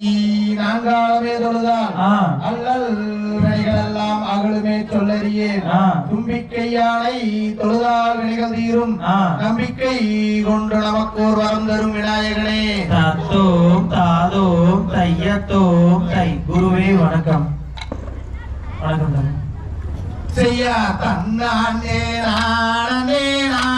நான்காலமே தொழுதான் அல்லல் வினைகளெல்லாம் அகலுமே சொல்லறியே தும்பிக்கையானை தொழுதால் வினைகள் தீரும் நம்பிக்கை கொண்டு நமக்கு ஒரு வரம் தரும் விநாயகனே தத்தோம் தாதோம் தையத்தோம் தை குருவே வணக்கம் வணக்கம் செய்யா தன்னானே நானே நான்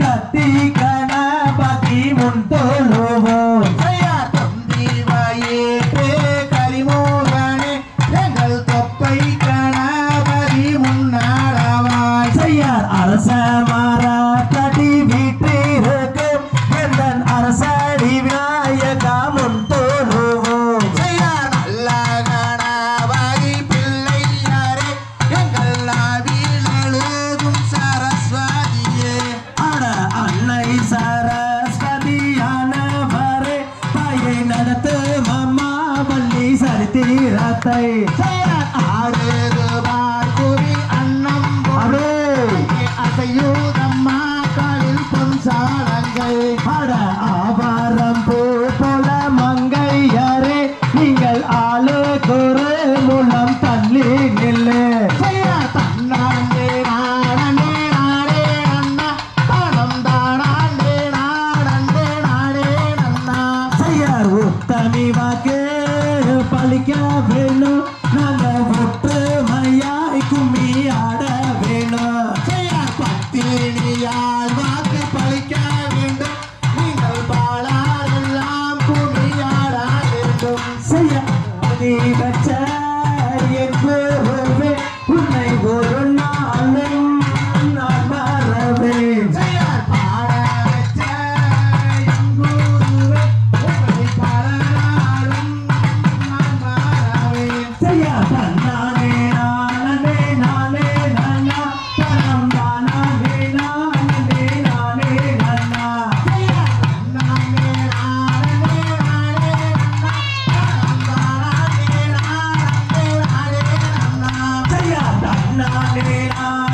కత్తి గణపతి ఉంటోలు அரச மாறா தீரத்தை ஆறு ரூபாய் அணையா வேணும். நம்ம ஒற்றுமையாய் கும்மி ஆட வேணும். பத்தினியால் வாக்கு பழிக்க வேண்டும். நீங்கள் பாலாரெல்லாம் கும்மி ஆட வேண்டும். செய்ய நீ வச்ச என்று नाले